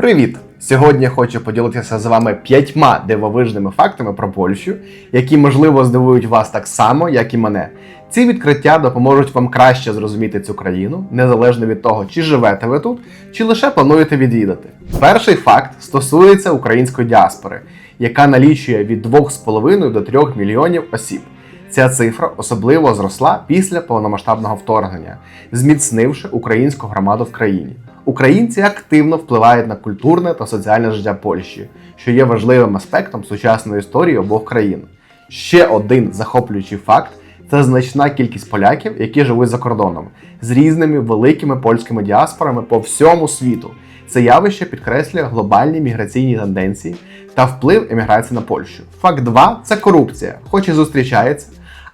Привіт! Сьогодні я хочу поділитися з вами п'ятьма дивовижними фактами про Польщу, які можливо здивують вас так само, як і мене. Ці відкриття допоможуть вам краще зрозуміти цю країну, незалежно від того, чи живете ви тут, чи лише плануєте відвідати. Перший факт стосується української діаспори, яка налічує від 2,5 до 3 мільйонів осіб. Ця цифра особливо зросла після повномасштабного вторгнення, зміцнивши українську громаду в країні. Українці активно впливають на культурне та соціальне життя Польщі, що є важливим аспектом сучасної історії обох країн. Ще один захоплюючий факт це значна кількість поляків, які живуть за кордоном, з різними великими польськими діаспорами по всьому світу. Це явище підкреслює глобальні міграційні тенденції та вплив еміграції на Польщу. Факт 2 це корупція, хоч і зустрічається,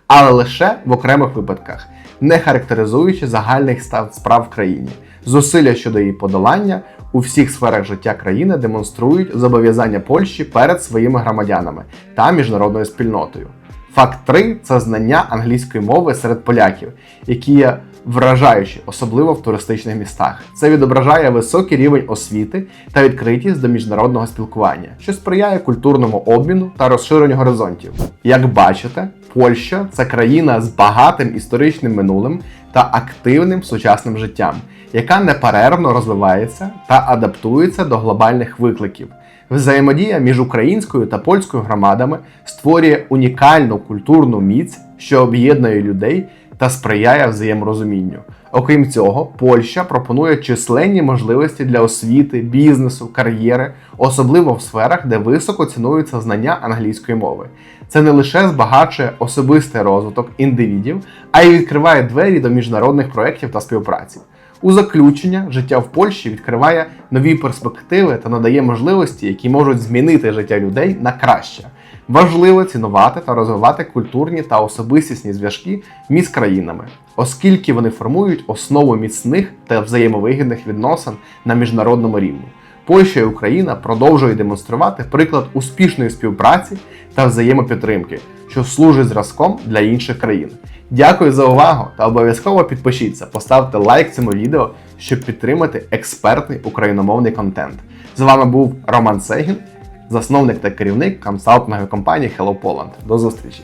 але лише в окремих випадках, не характеризуючи загальних став справ в країні. Зусилля щодо її подолання у всіх сферах життя країни демонструють зобов'язання Польщі перед своїми громадянами та міжнародною спільнотою. Факт 3 це знання англійської мови серед поляків, які є вражаючі, особливо в туристичних містах. Це відображає високий рівень освіти та відкритість до міжнародного спілкування, що сприяє культурному обміну та розширенню горизонтів. Як бачите, Польща це країна з багатим історичним минулим та активним сучасним життям, яка неперервно розвивається та адаптується до глобальних викликів. Взаємодія між українською та польською громадами створює унікальну культурну міць, що об'єднує людей та сприяє взаєморозумінню. Окрім цього, Польща пропонує численні можливості для освіти, бізнесу, кар'єри, особливо в сферах, де високо цінуються знання англійської мови. Це не лише збагачує особистий розвиток індивідів, а й відкриває двері до міжнародних проєктів та співпраці. У заключення життя в Польщі відкриває нові перспективи та надає можливості, які можуть змінити життя людей на краще. Важливо цінувати та розвивати культурні та особистісні зв'язки між країнами, оскільки вони формують основу міцних та взаємовигідних відносин на міжнародному рівні. Польща і Україна продовжують демонструвати приклад успішної співпраці та взаємопідтримки, що служить зразком для інших країн. Дякую за увагу та обов'язково підпишіться, поставте лайк цьому відео, щоб підтримати експертний україномовний контент. З вами був Роман Сегін, засновник та керівник консалтингової компанії Hello Poland. До зустрічі!